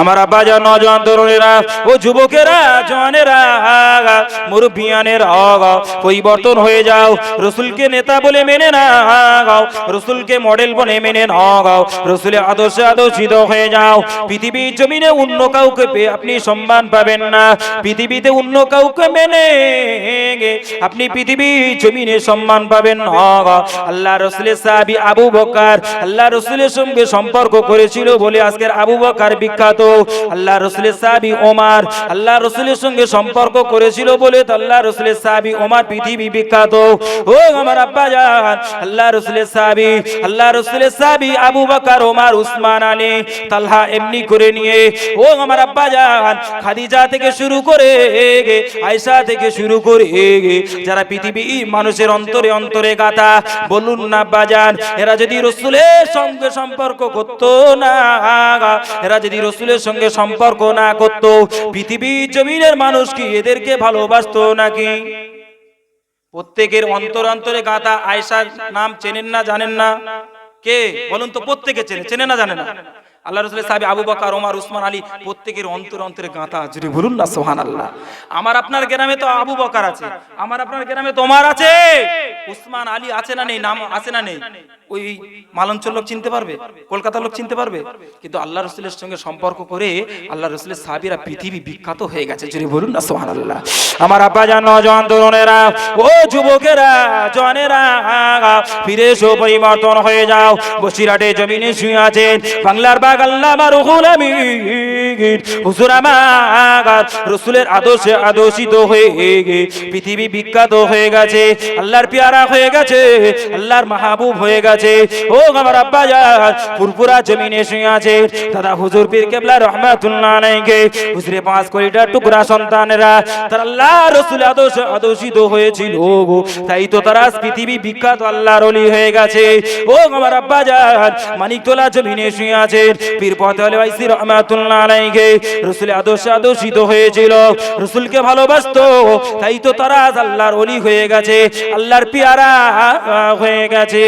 আমার আব্বা যা নজওয়ান তরুণেরা ও যুবকেরা জওয়ানেরা মুরব্বিয়ানের পরিবর্তন হয়ে যাও। রসুলকে নেতা বলে মেনে না গাও রসুলকে মডেল বলে মেনে না গাও রসুলের আদর্শে আদর্শিত হয়ে যাও। পৃথিবীর জমিনে অন্য কাউকে পেয়ে আপনি সম্মান পাবেন না। পৃথিবীতে অন্য কাউকে মেনে আপনি পৃথিবীর জমিনে সম্মান পাবেন না আল্লাহ রসুলের সাহাবি আবু বকার, আল্লাহ রসুলের সঙ্গে সম্পর্ক করেছিল বলে আজকের আবু বকার বিখ্যাত। আল্লাহ রসুলের সাহাবি ওমার, আল্লাহ রসুলের সঙ্গে সম্পর্ক করেছিল বলে তো আল্লাহ রসুলের সাহাবি ওমার পৃথিবী বিখ্যাত। ও আব্বা আল্লাহ রসুলের সাহাবি, আল্লাহ রসুলের সাহাবি আবু বকার, ওমার, উসমান তালহা এমনি করে নিয়ে, ও আব্বা খাদিজা থেকে শুরু করে আয়সা থেকে শুরু করে, যারা পৃথিবী মানুষের অন্তরে অন্তরে গাথা, বলুন না বাজান এরা যদি রসুলের সঙ্গে সম্পর্ক করত না, এরা যদি রসুলের সঙ্গে সম্পর্ক না করত পৃথিবীর জমিনের মানুষ কি এদেরকে ভালোবাসতো? নাকি? প্রত্যেকের অন্তর অন্তরে গাঁথা আয়সার নাম চেনেন না, জানেন না? কে? বলুন তো, প্রত্যেকে চেনে চেনে না, জানে না? আল্লাহ রসুলের সাহেব আবু বকর, ওমর, উসমান, আলী প্রত্যেকের অন্তর অন্তরে গাঁথা জুড়ে বলুন না সোহান আল্লাহ আমার আপনার গ্রামে তো আবু বকর আছে, আমার আপনার গ্রামে তো ওমর আছে। উসমান, আলী আছে না নেই, নাম আছে না নেই। ওই মালঞ্চল লোক চিনতে পারবে কলকাতার লোক চিনতে পারবে। কিন্তু আল্লাহ রসুলের সঙ্গে সম্পর্ক করে আল্লাহ রসুলের সাহাবিরা পৃথিবী বিখ্যাত হয়ে গেছে। জুড়ে বলুন না সোহান আল্লাহ আমার আব্বা জান, নজন তরুণেরা ও যুবকেরা, জনেরা, ফিরে এসো, পরিবর্তন হয়ে যাও। বসিরাটে জমিনে শুয়ে আছেন, বাংলার হুজুর রসুলের আদর্শে আদর্শিত হয়ে পৃথিবী বিখ্যাত হয়ে গেছে, আল্লাহর হয়ে গেছে, আল্লাহর মাহবুব হয়ে গেছে। ও আমার আব্বা পুরপুরা জমিনে শুয়ে আছে। দাদা হুজুর পীর কেবলা রহমাতুল্লাহ হুজুরে পাঁচ কোটিটা টুকরা সন্তানেরা, তারা আল্লাহ রসুল আদর্শ আদর্শিত হয়েছিল তাই তো তারা পৃথিবী বিখ্যাত, আল্লাহর অলি হয়ে গেছে। ও আমার আব্বা যান মানিকতলা জমিনে শুয়ে আছে। পীর পথলে ওয়াইসি রহমাতুল্লাহ আলাইকে রসুল আদর্শ আদর্শিত হয়েছিল। রসুলকে ভালোবাসতো, তাই তো তারা আজ আল্লাহর অলি হয়ে গেছে, আল্লাহর পিয়ারা হয়ে গেছে।